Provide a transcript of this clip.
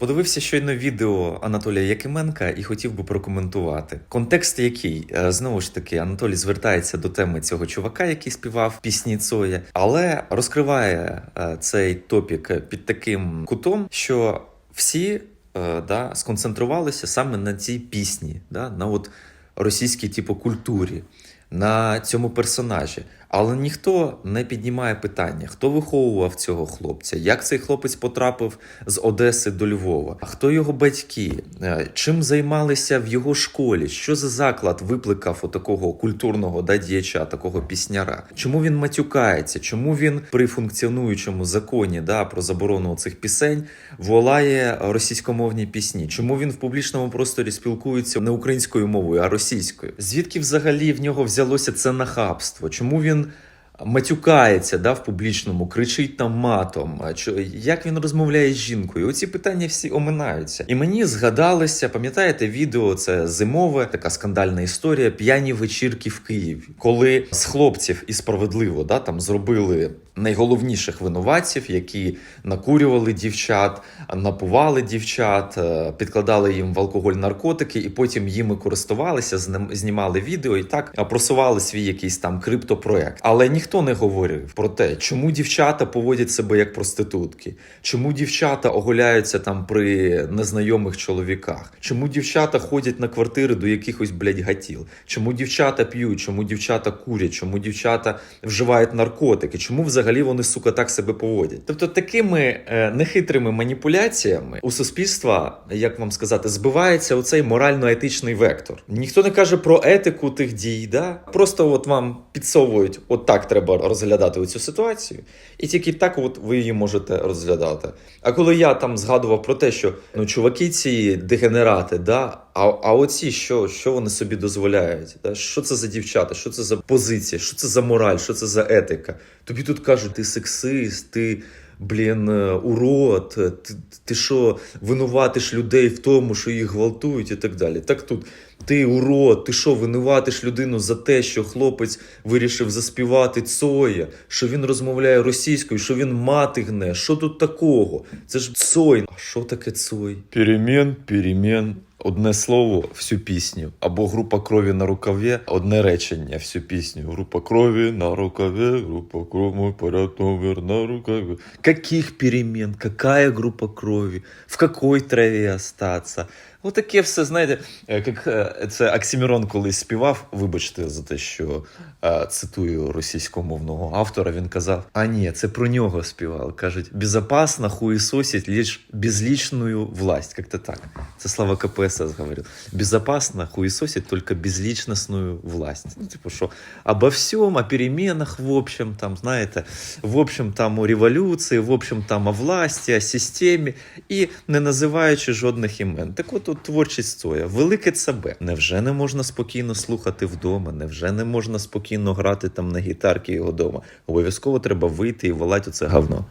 Подивився щойно відео Анатолія Якименка і хотів би прокоментувати. Контекст який Е, знову ж таки Анатолій звертається до теми цього чувака, який співав пісні Цоя, але розкриває е, цей топік під таким кутом, що всі е, да, сконцентрувалися саме на цій пісні, да, на от російській типу культурі, на цьому персонажі. Але ніхто не піднімає питання, хто виховував цього хлопця, як цей хлопець потрапив з Одеси до Львова, хто його батьки, Е, чим займалися в його школі, що за заклад викликав отакого культурного да, діяча, такого пісняра, чому він матюкається, чому він при функціонуючому законі да, про заборону цих пісень волає російськомовні пісні, чому він в публічному просторі спілкується не українською мовою, а російською. Звідки взагалі в нього взялося це нахабство? Чому він матюкається да, в публічному, кричить там матом? Як він розмовляє з жінкою? Оці питання всі оминаються. І мені згадалося, пам'ятаєте, відео це зимове, така скандальна історія. П'яні вечірки в Києві, коли з хлопців і справедливо да, там зробили найголовніших винуватців, які накурювали дівчат, напували дівчат, е, підкладали їм в алкоголь наркотики, і потім їми користувалися, знімали відео і так просували свій якийсь там криптопроект. Але ніхто не говорив про те, чому дівчата поводять себе як проститутки, чому дівчата оголяються там при незнайомих чоловіках, чому дівчата ходять на квартири до якихось блядь, гатіл, чому дівчата п'ють, чому дівчата курять, чому дівчата вживають наркотики, чому взагалі вони сука так себе поводять. Тобто такими е, нехитрими маніпуляціями у суспільства, як вам сказати, збивається оцей морально-етичний вектор. Ніхто не каже про етику тих дій, да? просто от вам підсовують, от так треба розглядати цю ситуацію, і тільки так от ви її можете розглядати. А коли я там згадував про те, що ну чуваки ці дегенерати, да, а, а оці що, що вони собі дозволяють? Що це за дівчата? Що це за позиція? Що це за мораль? Що це за етика? Тобі тут кажуть, ти сексист, ти. Блін, е, урод, е, ти, що винуватиш людей в тому, що їх гвалтують і так далі. Так тут ти урод, ти що винуватиш людину за те, що хлопець вирішив заспівати Цоя, що він розмовляє російською, що він мати гне. Що тут такого? Це ж Цой. А що таке Цой? Перемен, перемен. Одне слово, всю пісню. Або група крові на рукаві, одне речення, всю пісню. Група крові на рукаві, група крові, поряд номер на рукаві. Каких перемен? Какая група крові? В какой треві остаться? Отаке все, знаєте, е, як е, це Оксімірон колись співав, вибачте за те, що е, цитую російськомовного автора, він казав: а ні, це про нього співав. Кажуть, безопасно хуєсосить лиш безлічною власть. Як-то так. Це слава КПСС говорив. Безопасно хуесосить только безличностную власть. Ну, типу, що обо всем, о переменах, в общем, там, знаєте, в общем, там о революції, в общем, там о власті, о системі, і не називаючи жодних імен. Так от, от творчість Цоя, велике себе. Невже не можна спокійно слухати вдома? Невже не можна спокійно грати там на гітарки його вдома? Обов'язково треба вийти і волати оце говно.